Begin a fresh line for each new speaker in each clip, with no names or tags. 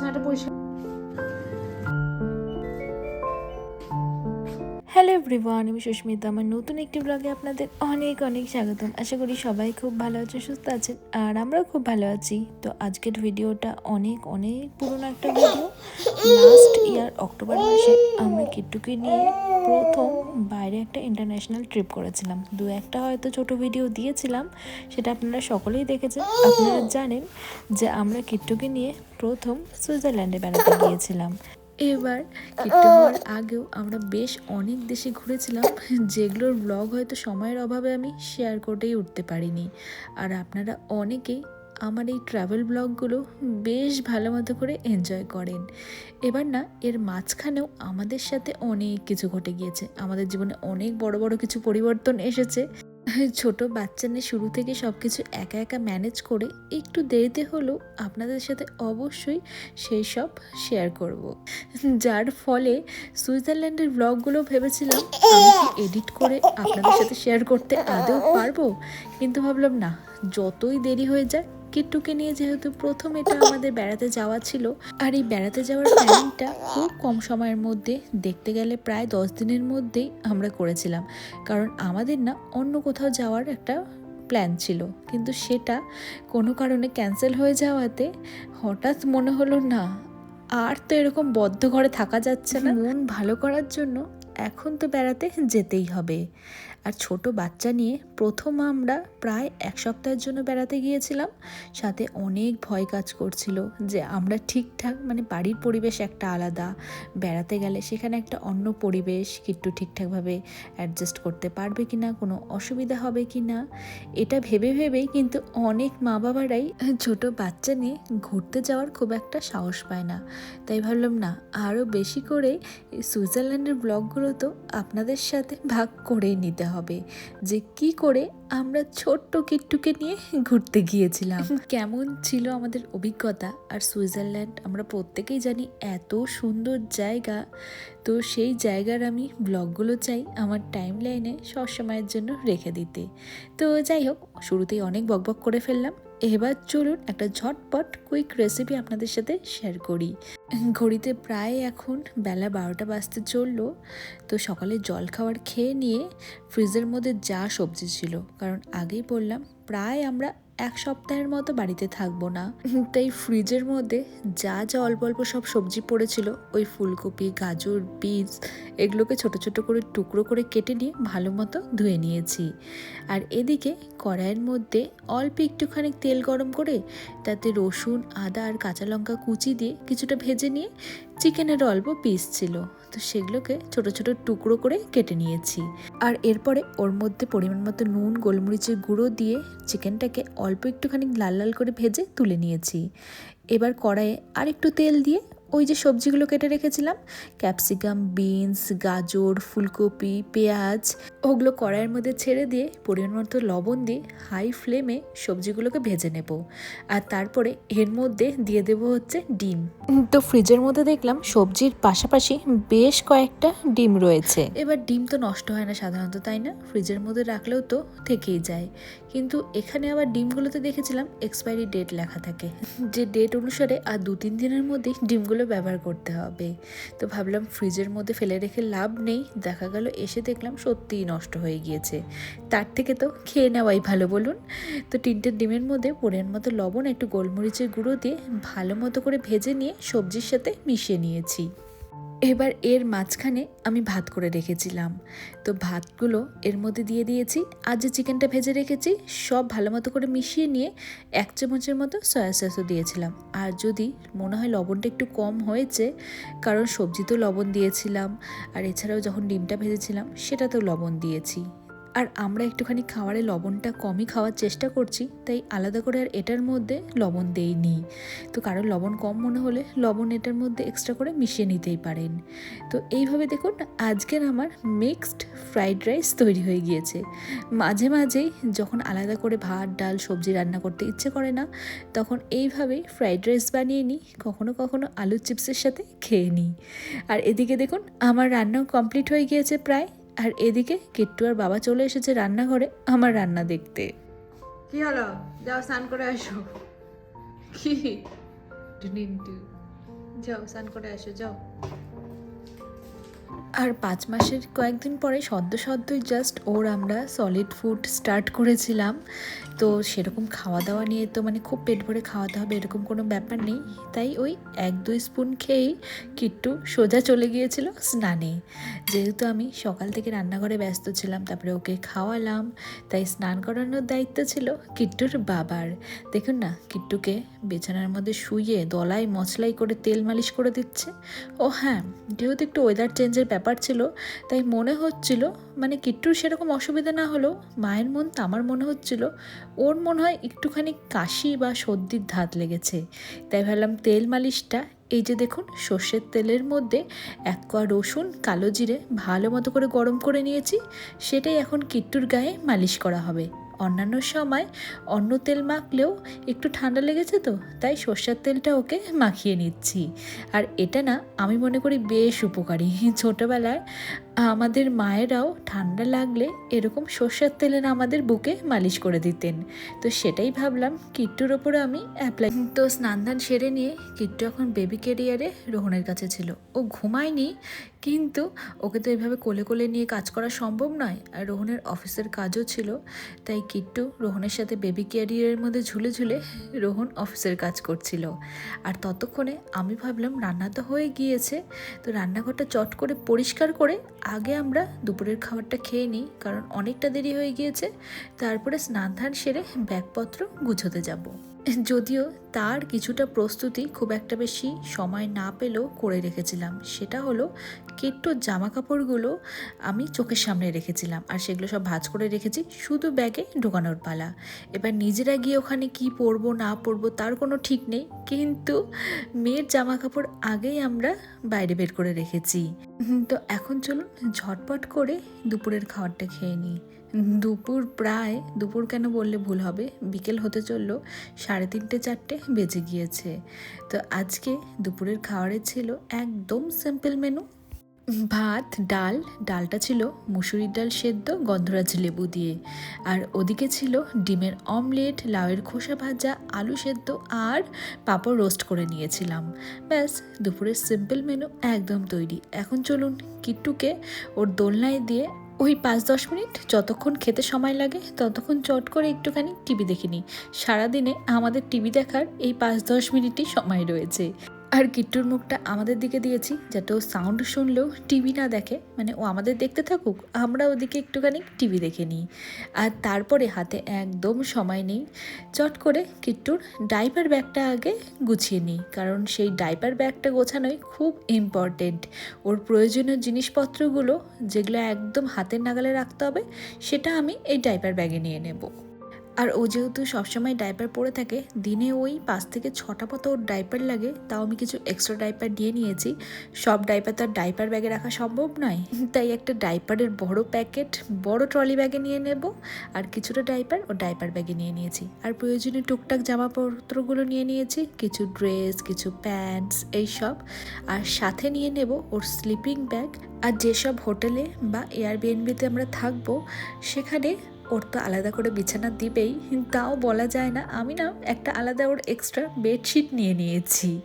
বিছানাটা পরিষ্কার
hello everyone আমি সুস্মিতা। আমার নতুন একটি ব্লগে আপনাদের অনেক অনেক স্বাগতম। আশা করি সবাই খুব ভালো আছে সুস্থ আছেন, আর আমরাও খুব ভালো আছি। তো আজকের ভিডিওটা অনেক অনেক পুরনো একটা ভিডিও। লাস্ট ইয়ার অক্টোবর মাসে আমরা কিট্টুকে নিয়ে প্রথম বাইরে একটা ইন্টারন্যাশনাল ট্রিপ করেছিলাম। দু একটা হয়তো ছোট ভিডিও দিয়েছিলাম, সেটা আপনারা সকলেই দেখেছেন। আপনারা জানেন যে আমরা কিট্টুকে নিয়ে প্রথম সুইজারল্যান্ডে বেড়াতে গিয়েছিলাম। এবার কিট্টু হওয়ার আগেও আমরা বেশ অনেক দেশে ঘুরেছিলাম, যেগুলোর ব্লগ হয়তো সময়ের অভাবে আমি শেয়ার করতেই উঠতে পারিনি। আর আপনারা অনেকেই আমার এই ট্রাভেল ব্লগগুলো বেশ ভালো মতো করে এনজয় করেন। এবার না, এর মাঝখানেও আমাদের সাথে অনেক কিছু ঘটে গিয়েছে। আমাদের জীবনে অনেক বড় বড় কিছু পরিবর্তন এসেছে। ছোট বাচ্চা নিয়ে শুরু থেকে সব কিছু একা একা ম্যানেজ করে একটু দেরিতে হলেও আপনাদের সাথে অবশ্যই সেই সব শেয়ার করব। যার ফলে সুইজারল্যান্ডের ব্লগগুলো ভেবেছিলাম আমি এডিট করে আপনাদের সাথে শেয়ার করতে আদৌ পারব? কিন্তু ভাবলাম না, যতই দেরি হয়ে যায় কিট্টুকে নিয়ে যেহেতু প্রথম এটা আমাদের বেড়াতে যাওয়া ছিল, আর এই বেড়াতে যাওয়ার প্ল্যানিংটা খুব কম সময়ের মধ্যে দেখতে গেলে প্রায় দশ দিনের মধ্যেই আমরা করেছিলাম। কারণ আমাদের না অন্য কোথাও যাওয়ার একটা প্ল্যান ছিল, কিন্তু সেটা কোনো কারণে ক্যান্সেল হয়ে যাওয়াতে হঠাৎ মনে হলো না, আর তো এরকম বদ্ধ ঘরে থাকা যাচ্ছে না। মন ভালো করার জন্য এখন তো বেড়াতে যেতেই হবে। আর ছোট বাচ্চা নিয়ে প্রথম আমরা প্রায় এক সপ্তাহের জন্য বেড়াতে গিয়েছিলাম। সাথে অনেক ভয় কাজ করছিল যে আমরা ঠিকঠাক মানে বাড়ির পরিবেশ একটা আলাদা, বেড়াতে গেলে সেখানে একটা অন্য পরিবেশ কিট্টু ঠিকঠাকভাবে অ্যাডজাস্ট করতে পারবে কি না কোনো অসুবিধা হবে কি না এটা ভেবে ভেবেই কিন্তু অনেক মা বাবারাই ছোট বাচ্চা নিয়ে ঘুরতে যাওয়ার খুব একটা সাহস পায় না। তাই ভাবলাম, না, আরও বেশি করে সুইজারল্যান্ডের ব্লগগুলো তো আপনাদের সাথে ভাগ করেই নিতে হবে যে কি করে আমরা ছোট্ট কিট্টুকে নিয়ে ঘুরতে গিয়েছিলাম। কেমন ছিল আমাদের অভিজ্ঞতা? আর সুইজারল্যান্ড আমরা প্রত্যেকেই জানি এত সুন্দর জায়গা। তো সেই জায়গার আমি ব্লগগুলো চাই আমার টাইম লাইনে সবসময়ের জন্য রেখে দিতে। তো যাই হোক শুরুতেই অনেক বকবক করে ফেললাম। এবার চলুন একটা ঝটপট কুইক রেসিপি আপনাদের সাথে শেয়ার করি। ঘড়িতে প্রায় এখন বেলা বারোটা বাজতে চলল, তো সকালে জল খাবার খেয়ে নিয়ে ফ্রিজের মধ্যে যা সবজি ছিল, কারণ আগেই বললাম, প্রায় আমরা এক সপ্তাহের মতো বাড়িতে থাকব না। তাই ফ্রিজের মধ্যে যা যা অল্প অল্প সব সবজি পড়েছিল, ওই ফুলকপি, গাজর, বিনস, এগুলোকে ছোট ছোট করে টুকরো করে কেটে নিয়ে ভালো মতো ধুয়ে নিয়েছি। আর এদিকে কড়াইয়ের মধ্যে অল্প একটুখানি তেল গরম করে তাতে রসুন, আদা আর কাঁচা লঙ্কা কুচি দিয়ে কিছুটা ভেজে নিয়ে চিকেনের অল্প পিস ছিল। তো সেগুলোকে ছোট ছোট টুকরো করে কেটে নিয়েছি। আর এরপরে ওর মধ্যে পরিমাণ মতো নুন, গোলমরিচের গুঁড়ো দিয়ে চিকেনটাকে অল্প একটুখানি লাল লাল করে ভেজে তুলে নিয়েছি। এবার কড়াইয়ে আর একটু তেল দিয়ে ওই যে সবজিগুলো কেটে রেখেছিলাম, ক্যাপসিকাম, বিনস, গাজর, ফুলকপি, পেঁয়াজ, ওগুলো কড়াইয়ের মধ্যে ছেড়ে দিয়ে পরিমাণ মতো লবণ দিয়ে হাই ফ্লেমে সবজিগুলোকে ভেজে নেব। আর তারপরে এর মধ্যে দিয়ে দেবো হচ্ছে ডিম। তো ফ্রিজের মধ্যে দেখলাম সবজির পাশাপাশি বেশ কয়েকটা ডিম রয়েছে। এবার ডিম তো নষ্ট হয় না সাধারণত, তাই না? ফ্রিজের মধ্যে রাখলেও তো থেকেই যায়। কিন্তু এখানে আবার ডিমগুলোতে দেখেছিলাম এক্সপায়ারি ডেট লেখা থাকে। যে ডেট অনুসারে আর দু তিন দিনের মধ্যেই ডিমগুলো ব্যবহার করতে হবে। তো ভাবলাম ফ্রিজের মধ্যে ফেলে রেখে লাভ নেই। দেখা গেল, এসে দেখলাম সত্যিই নষ্ট হয়ে গিয়েছে। তার থেকে তো খেয়ে নেওয়াই ভালো, বলুন। তো তিনটে ডিমের মধ্যে পরিমাণ মতো লবণ, একটু গোলমরিচের গুঁড়ো দিয়ে ভালো মতো করে ভেজে নিয়ে সবজির সাথে মিশিয়ে নিয়েছি। এবার এর মাঝখানে আমি ভাত করে রেখেছিলাম। তো ভাতগুলো এর মধ্যে দিয়ে দিয়েছি। আর যে চিকেনটা ভেজে রেখেছি, সব ভালো মতো করে মিশিয়ে নিয়ে এক চামচের মতো সয়া সসও দিয়েছিলাম। আর যদি মনে হয় লবণটা একটু কম হয়েছে, কারণ সবজিতেও লবণ দিয়েছিলাম। আর এছাড়াও যখন ডিমটা ভেজেছিলাম, সেটাতেও লবণ দিয়েছি। আর আমরা একটুখানি খাবারে লবণটা কমই খাওয়ার চেষ্টা করছি, তাই আলাদা করে আর এটার মধ্যে লবণ দেইনি। তো কারোর লবণ কম মনে হলে লবণ এটার মধ্যে এক্সট্রা করে মিশিয়ে নিতেই পারেন। তো এইভাবে দেখুন, আজকের আমার মিক্সড ফ্রাইড রাইস তৈরি হয়ে গিয়েছে। মাঝে মাঝেই যখন আলাদা করে ভাত, ডাল, সবজি রান্না করতে ইচ্ছে করে না, তখন এইভাবেই ফ্রাইড রাইস বানিয়ে নিই, কখনো কখনো আলু চিপসের সাথে খেয়ে নিই। আর এদিকে দেখুন, আমার রান্নাও কমপ্লিট হয়ে গিয়েছে প্রায়। আর এদিকে কিট্টু আর বাবা চলে এসেছে রান্নাঘরে আমার রান্না দেখতে।
কি হলো? যাও স্নান করে আসো। কি?
যাও স্নান করে আসো, যাও। আর পাঁচ মাসের কয়েকদিন পরে সদ্য সদ্যই জাস্ট ওর আমরা সলিড ফুড স্টার্ট করেছিলাম। তো সেরকম খাওয়া দাওয়া নিয়ে তো মানে খুব পেট ভরে খাওয়াতে হবে এরকম কোনো ব্যাপার নেই। তাই ওই এক, দুই স্পুন খেয়েই কিট্টু সোজা চলে গিয়েছিল স্নানে। যেহেতু আমি সকাল থেকে রান্নাঘরে ব্যস্ত ছিলাম, তারপরে ওকে খাওয়ালাম। তাই স্নান করানোর দায়িত্ব ছিল কিট্টুর বাবার। দেখুন না, কিট্টুকে বিছানার মধ্যে শুয়ে দলাই মশলাই করে তেল মালিশ করে দিচ্ছে। ও হ্যাঁ যেহেতু একটু ওয়েদার চেঞ্জের ব্যাপার ছিল, তাই মনে হচ্ছিল মানে কিট্টুর সেরকম অসুবিধা না হলেও মায়ের মন তো আমার মনে হচ্ছিল, ওর মনে হয় একটুখানি কাশি বা সর্দির ধাত লেগেছে। তাই ভাবলাম তেল মালিশটা, এই যে দেখুন সর্ষের তেলের মধ্যে এক কোয়া রসুন, কালো জিরে ভালো মতো করে গরম করে নিয়েছি, সেটাই এখন কিট্টুর গায়ে মালিশ করা হবে। অন্যান্য সময় অন্য তেল মাখলেও একটু ঠান্ডা লেগেছে তো, তাই সর্ষের তেলটা ওকে মাখিয়ে নিচ্ছি। আর এটা না, আমি মনে করি বেশ উপকারী। ছোটোবেলায় আমাদের মায়েরাও ঠান্ডা লাগলে এরকম সর্ষের তেলে না আমাদের বুকে মালিশ করে দিতেন। তো সেটাই ভাবলাম কিট্টুর ওপরে আমি অ্যাপ্লাই তো স্নান ধান সেরে নিয়ে কিট্টু এখন বেবি কেরিয়ারে রোহনের কাছে ছিল। ও ঘুমায়নি, কিন্তু ওকে তো এইভাবে কোলে কোলে নিয়ে কাজ করা সম্ভব নয়। আর রোহনের অফিসের কাজও ছিল, তাই কিট্টু রোহনের সাথে বেবি ক্যারিয়ারের মধ্যে ঝুলে ঝুলে রোহন অফিসের কাজ করছিল। আর ততক্ষণে আমি ভাবলাম রান্না তো হয়ে গিয়েছে, তো রান্নাঘরটা চট করে পরিষ্কার করে আগে আমরা দুপুরের খাবারটা খেয়ে নিই, কারণ অনেকটা দেরি হয়ে গিয়েছে। তারপরে স্নান ধান সেরে ব্যাগপত্র গুছোতে যাব। যদিও তার কিছুটা প্রস্তুতি খুব একটা বেশি সময় না পেলেও করে রেখেছিলাম। সেটা হলো কিট্টুর জামা কাপড়গুলো আমি চোখের সামনে রেখেছিলাম আর সেগুলো সব ভাঁজ করে রেখেছি শুধু ব্যাগে ঢোকানোর পালা। এবার নিজেরা গিয়ে ওখানে কি পরবো, না পরবো তার কোনো ঠিক নেই। কিন্তু মেয়ের জামা কাপড় আগেই আমরা বাইরে বের করে রেখেছি। তো এখন চলুন ঝটপট করে দুপুরের খাবারটা খেয়ে নিই। দুপুর প্রায়, দুপুর কেন বললে ভুল হবে? বিকেল হতে চলল, সাড়ে তিনটে চারটে বেজে গিয়েছে। তো আজকে দুপুরের খাবারে ছিল একদম সিম্পল মেনু ভাত, ডাল, ডালটা ছিল মুসুরির ডাল সেদ্ধ, গন্ধরাজ লেবু দিয়ে। আর ওদিকে ছিল ডিমের অমলেট, লাউয়ের খোসা ভাজা, আলু সেদ্ধ আর পাঁপড় রোস্ট করে নিয়েছিলাম। ব্যাস, দুপুরের সিম্পল মেনু একদম তৈরি। এখন চলুন কিট্টুকে ওর দোলনায় দিয়ে ওই পাঁচ দশ মিনিট যতক্ষণ খেতে সময় লাগে ততক্ষণ চট করে একটুখানি টিভি দেখে নিই। সারাদিনে আমাদের টিভি দেখার এই পাঁচ দশ মিনিটই সময় রয়েছে। আর কিট্টুর মুখটা আমাদের দিকে দিয়েছি, যাতে ও সাউন্ড শুনলেও টিভি না দেখে। মানে ও আমাদের দেখতে থাকুক, আমরা ওদিকে একটুখানি টিভি দেখে নিই। আর তারপরে হাতে একদম সময় নেই, চট করে কিট্টুর ডাইপার ব্যাগটা আগে গুছিয়ে নিই। কারণ সেই ডাইপার ব্যাগটা গোছানোই খুব ইম্পর্টেন্ট ওর প্রয়োজনীয় জিনিসপত্রগুলো যেগুলো একদম হাতের নাগালে রাখতে হবে, সেটা আমি এই ডাইপার ব্যাগে নিয়ে নেব। আর ও যেহেতু সবসময় ডাইপার পরে থাকে, দিনে ওই পাঁচ থেকে ছটা মতো ওর ডাইপার লাগে। তাও আমি কিছু এক্সট্রা ডাইপার নিয়ে নিয়েছি। সব ডাইপার তো ডাইপার ব্যাগে রাখা সম্ভব নয়। তাই একটা ডাইপারের বড় প্যাকেট বড় ট্রলি ব্যাগে নিয়ে নেব। আর কিছুটা ডাইপার ও ডাইপার ব্যাগে নিয়ে নিয়েছি। আর প্রয়োজনীয় টুকটাক জামাপত্রগুলো নিয়ে নিয়েছি। কিছু ড্রেস কিছু প্যান্টস এইসব আর সাথে নিয়ে নেব ওর স্লিপিং ব্যাগ আর যেসব হোটেলে বা এয়ারবিএনবিতে আমরা থাকব, সেখানে ওর তো আলাদা করে বিছানা দিবেই, তাও বলা যায় না আমি না একটা আলাদা ওর এক্সট্রা বেডশিট নিয়ে নিয়েছি।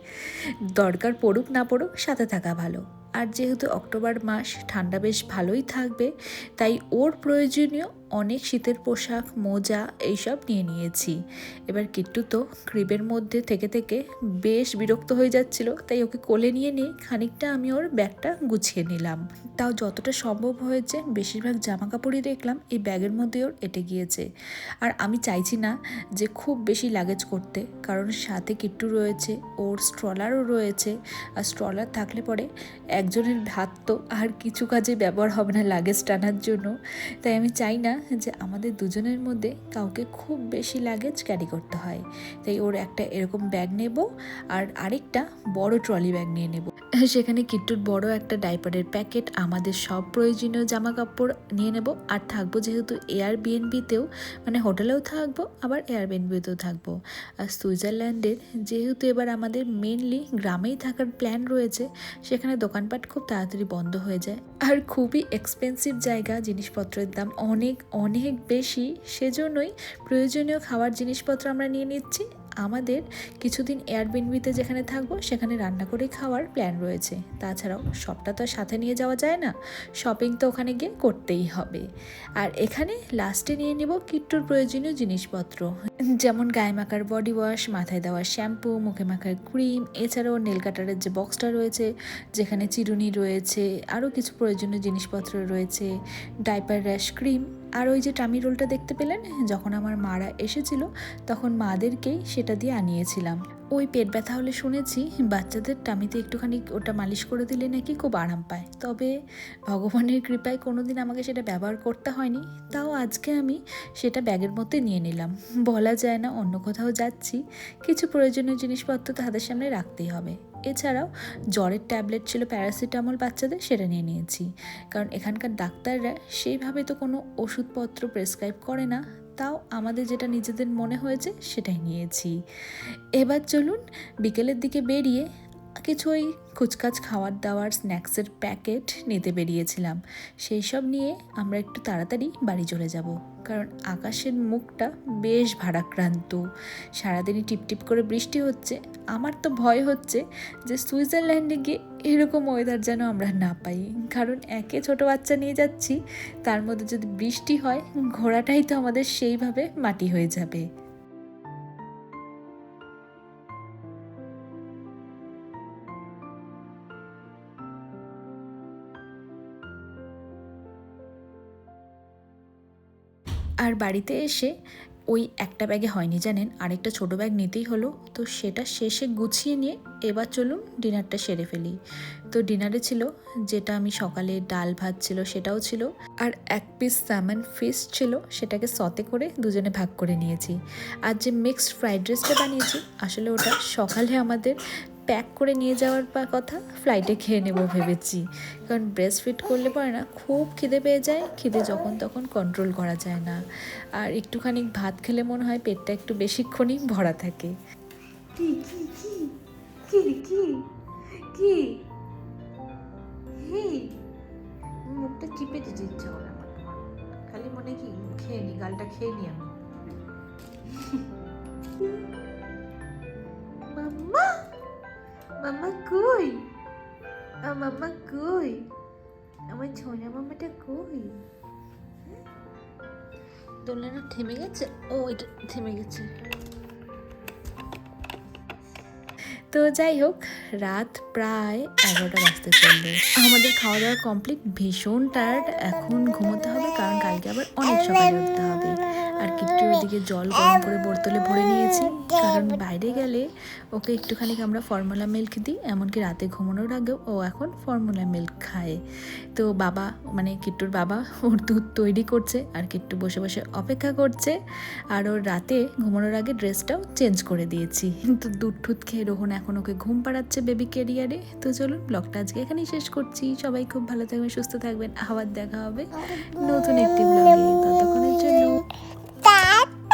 দরকার পড়ুক না পড়ুক সাথে থাকা ভালো। আর যেহেতু অক্টোবর মাস, ঠান্ডা বেশ ভালোই থাকবে, তাই ওর প্রয়োজনীয় অনেক শীতের পোশাক, মোজা এইসব নিয়ে নিয়েছি। এবার কিট্টু তো ক্রিবের মধ্যে থেকে থেকে বেশ বিরক্ত হয়ে যাচ্ছিল, তাই ওকে কোলে নিয়ে নিয়ে খানিকটা আমি ওর ব্যাগটা গুছিয়ে নিলাম। তাও যতটা সম্ভব হয়েছে বেশিরভাগ জামা কাপড়ই দেখলাম এই ব্যাগের মধ্যে ওর এটে গিয়েছে। আর আমি চাইছি না যে খুব বেশি লাগেজ করতে, কারণ সাথে কিট্টু রয়েছে, ওর স্ট্রলারও রয়েছে, আর স্ট্রলার থাকলে পরে একজনের ভাত তো আর কিছু কাজে ব্যবহার হবে না লাগেজ টানার জন্য। তাই আমি চাই না যে আমাদের দুজনের মধ্যে কাউকে খুব বেশি লাগেজ ক্যারি করতে হয়। তাই ওর একটা এরকম ব্যাগ নেব আর আরেকটা বড় ট্রলি ব্যাগ নিয়ে নেব। সেখানে কিট্টুর বড় একটা ডাইপারের প্যাকেট আমাদের সব প্রয়োজনীয় জামা কাপড় নিয়ে নেব আর থাকব যেহেতু এয়ার বিএনবিতেও মানে হোটেলেও থাকব, আবার এয়ার বিএনবিতেও থাকব। আর সুইজারল্যান্ডের যেহেতু এবার আমাদের মেনলি গ্রামেই থাকার প্ল্যান রয়েছে, সেখানে দোকানপাট খুব তাড়াতাড়ি বন্ধ হয়ে যায়। আর খুবই এক্সপেন্সিভ জায়গা, জিনিসপত্রের দাম অনেক অনেক বেশি, সেজন্যই প্রয়োজনীয় খাবার জিনিসপত্র আমরা নিয়ে নিচ্ছি। আমাদের কিছুদিন এয়ারবিনবিতে যেখানে থাকব, সেখানে রান্না করে খাওয়ার প্ল্যান রয়েছে। তাছাড়াও সবটা তো সাথে নিয়ে যাওয়া যায় না শপিং তো ওখানে গিয়ে করতেই হবে। আর এখানে লাস্টে নিয়ে নেব কিট্টুর প্রয়োজনীয় জিনিসপত্র। যেমন গায়ে মাখার বডি ওয়াশ মাথায় দেওয়ার শ্যাম্পু মুখে মাখার ক্রিম এছাড়াও নেল কাটারের যে বক্সটা রয়েছে, যেখানে চিরুনি রয়েছে, আরও কিছু প্রয়োজনীয় জিনিসপত্র রয়েছে ডাইপার র্যাশ ক্রিম আর ওই যে টামি রোলটা দেখতে পেলেন? যখন আমার মারা এসেছিল, তখন মাদেরকেই সেটা দিয়ে আনিয়েছিলাম। ওই পেট ব্যথা হলে শুনেছি, বাচ্চাদের টামিতে একটুখানি ওটা মালিশ করে দিলে নাকি খুব আরাম পায়। তবে ভগবানের কৃপায় কোনো দিন আমাকে সেটা ব্যবহার করতে হয়নি, তাও আজকে আমি সেটা ব্যাগের মধ্যে নিয়ে নিলাম। বলা যায় না, অন্য কোথাও যাচ্ছি, কিছু প্রয়োজনীয় জিনিসপত্র তো হাতের সামনে রাখতেই হবে। এছাড়াও জ্বরের ট্যাবলেট ছিল প্যারাসিটামল বাচ্চাদের, সেটা নিয়ে নিয়েছি। কারণ এখানকার ডাক্তাররা সেইভাবে তো কোনো ওষুধপত্র প্রেসক্রাইব করে না তাও আমাদের যেটা নিজেদের মনে হয়েছে সেটাই নিয়েছি। এবার চলুন বিকেলের দিকে বেরিয়ে কিছু ওই কুচকাচ খাওয়ার দাওয়ার স্ন্যাক্সের প্যাকেট নিতে বেরিয়েছিলাম। সেই সব নিয়ে আমরা একটু তাড়াতাড়ি বাড়ি চলে যাব। কারণ আকাশের মুখটা বেশ ভারাক্রান্ত। সারাদিনই টিপটিপ করে বৃষ্টি হচ্ছে। আমার তো ভয় হচ্ছে যে সুইজারল্যান্ডে গিয়ে এরকম ওয়েদার যেন আমরা না পাই। কারণ একে ছোট বাচ্চা নিয়ে যাচ্ছি, তার মধ্যে যদি বৃষ্টি হয়, ঘোড়াটাই তো আমাদের সেইভাবে মাটি হয়ে যাবে। আর বাড়িতে এসে ওই একটা ব্যাগে হয়নি জানেন, আরেকটা ছোট ব্যাগ নিতেই হলো। তো সেটা শেষে গুছিয়ে নিয়ে এবার চলুন ডিনারটা সেরে ফেলি। তো ডিনারে ছিল, যেটা আমি সকালে ডাল ভাত ছিল সেটাও ছিল, আর এক পিস স্যামন ফিশ ছিল, সেটাকে সতে করে দুজনে ভাগ করে নিয়েছি। আর যে মিক্সড ফ্রাইড রাইসটা বানিয়েছি, আসলে ওটা সকালে আমাদের প্যাক করে নিয়ে যাওয়ার কথা ফ্লাইটে খেয়ে নেব ভেবেছি। কারণ ব্রেস্ট ফিট করলে পরে না খুব খিদে পেয়ে যায়, খিদে যখন তখন কন্ট্রোল করা যায় না। আর একটুখানি ভাত খেলে মনে হয় পেটটা একটু বেশিক্ষণই ভরা থাকে।
মুখটা চিপে দিতে ইচ্ছা করে আমার খালি মনে কি খেয়ে নি, গালটা খেয়ে নি আমি। মাম্মা কই? মাম্মা কই? আমার ছোনা মাম্মাটা কই? দোলনাটা থেমে গেছে? ও, এটা থেমে গেছে।
তো যাই হোক, রাত প্রায় এগারোটা বাজতে চলল। আমাদের খাওয়া দাওয়া কমপ্লিট ভীষণ টায়ার্ড এখন ঘুমোতে হবে, কারণ কালকে আবার অনেক সকালে উঠতে হবে। আর কিট্টু ওইদিকে জল গরম করে বোতলে ভরে নিয়েছি। কারণ বাইরে গেলে ওকে একটুখানি আমরা ফর্মুলা মিল্ক দিই, এমনকি রাতে ঘুমানোর আগেও ও এখন ফর্মুলা মিল্ক খায়। তো বাবা মানে কিট্টুর বাবা, ওর দুধ তৈরি করছে আর কিট্টু বসে বসে অপেক্ষা করছে। আর ওর রাতে ঘুমানোর আগে ড্রেসটাও চেঞ্জ করে দিয়েছি। তো দুধ টুধ খেয়ে রোহন এখন ওকে ঘুম পাড়াচ্ছে বেবি ক্যারিয়ারে তো চলুন ব্লগটা আজকে এখানেই শেষ করছি। সবাই খুব ভালো থাকবেন, সুস্থ থাকবেন। আবার দেখা হবে নতুন একটি ব্লগে ততক্ষণের জন্য Bob.